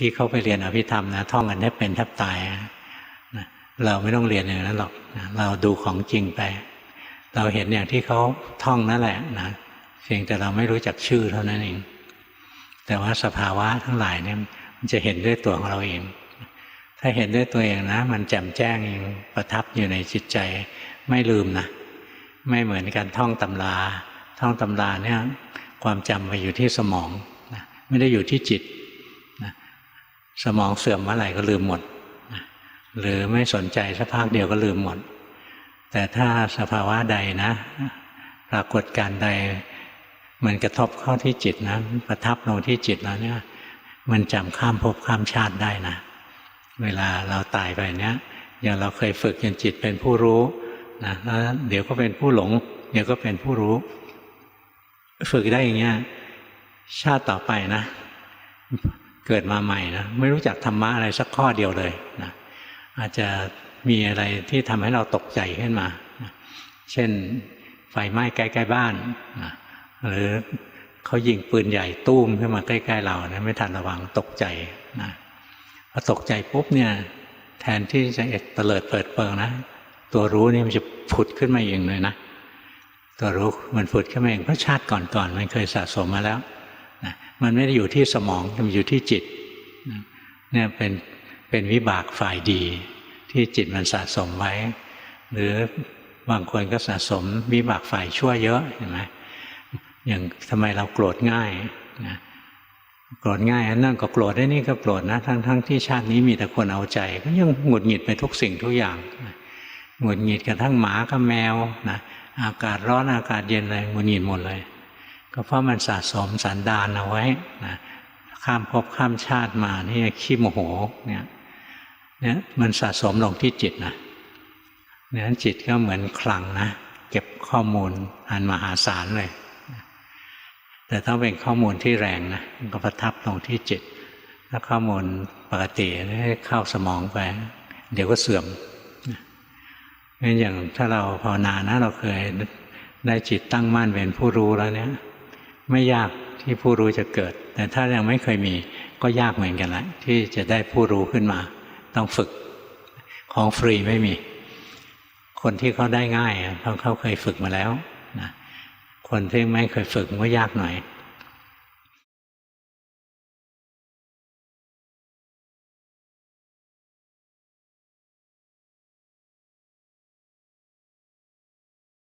ที่เขาไปเรียนอภิธรรมนะท่องกันแทบเป็นแทบตายนะเราไม่ต้องเรียนอย่างนั้นหรอกนะเราดูของจริงไป เราเห็นอย่างที่เขาท่องนั่นแหละนะเพียงแต่เราไม่รู้จักชื่อเท่านั้นเองแต่ว่าสภาวะทั้งหลายเนี่ยมันจะเห็นด้วยตัวของเราเอง ถ้าเห็นด้วยตัวเองนะ มันแจ่มแจ้งเองประทับอยู่ในจิตใจไม่ลืมนะไม่เหมือนกันท่องตำราท่องตำราเนี่ยความจำไปอยู่ที่สมองนะไม่ได้อยู่ที่จิต สมองเสื่อมเมื่อไหร่ก็ลืมหมด หรือไม่สนใจสักพักเดียวก็ลืมหมด แต่ถ้าสภาวะใดนะปรากฏการใด มันกระทบเข้าที่จิตนะประทับลงที่จิตแล้วเนี่ย มันจำข้ามภพข้ามชาติได้นะ เวลาเราตายไปเนี้ยอย่างเราเคยฝึกจนจิตเป็นผู้รู้นะแล้วเดี๋ยวก็เป็นผู้หลง เดี๋ยวก็เป็นผู้รู้ ฝึกได้อย่างเงี้ยชาติต่อไปนะ เกิดมาใหม่นะไม่รู้จักธรรมะอะไรสักข้อเดียวเลยนะอาจจะมีอะไรที่ทำให้เราตกใจขึ้นมา เช่นไฟไหม้ใกล้ๆบ้านนะหรือเขายิงปืนใหญ่ตุ้มขึ้นมาใกล้ๆเรานะไม่ทันระวังตกใจนะพอตกใจปุ๊บเนี่ยแทนที่จะเอ็ดเตลิดเปิดเปิงนะ ตัวรู้นี่มันจะผุดขึ้นมาเองเลยนะ ตัวรู้มันผุดขึ้นมาเองเพราะชาติก่อนๆมันเคยสะสมมาแล้ว มันไม่ได้อยู่ที่สมองมันอยู่ที่จิตเนี่ยเป็นเป็นวิบากฝ่ายดี ที่จิตมันสะสมไว้ หรือบางคนก็สะสมวิบากฝ่ายชั่วเยอะเห็นไหมอย่างทำไมเราโกรธง่ายนะโกรธง่ายอันนั่นก็โกรธได้นี่ก็โกรธนะทั้งทั้งที่ชาตินี้มีแต่คนเอาใจ ก็ยังหงุดหงิดไปทุกสิ่งทุกอย่างหงุดหงิดกันทั้งหมากับแมวนะอากาศร้อนอากาศเย็นอะไรหงุดหงิดหมดเลย ก็เพราะมันสะสมสันดานเอาไว้นะข้ามภพข้ามชาติมานี่ขี้โมโหเนี่ยเนี่ยมันสะสมลงที่จิตนะเนี่ยจิตก็เหมือนคลังนะ เก็บข้อมูลอันมหาศาลเลย แต่ถ้าเป็นข้อมูลที่แรงนะมันก็ประทับลงที่จิต ถ้าข้อมูลปกติเข้าสมองไป เดี๋ยวก็เสื่อมงั้นอย่างถ้าเราภาวนานะเราเคยได้จิตตั้งมั่นเป็นผู้รู้แล้วเนี่ย ไม่ยากที่ผู้รู้จะเกิด แต่ถ้ายังไม่เคยมีก็ยากเหมือนกันแหละที่จะได้ผู้รู้ขึ้นมา ต้องฝึกของฟรีไม่มี คนที่เขาได้ง่ายเพราะเขาเคยฝึกมาแล้วนะคนที่ไม่เคยฝึกก็ยากหน่อย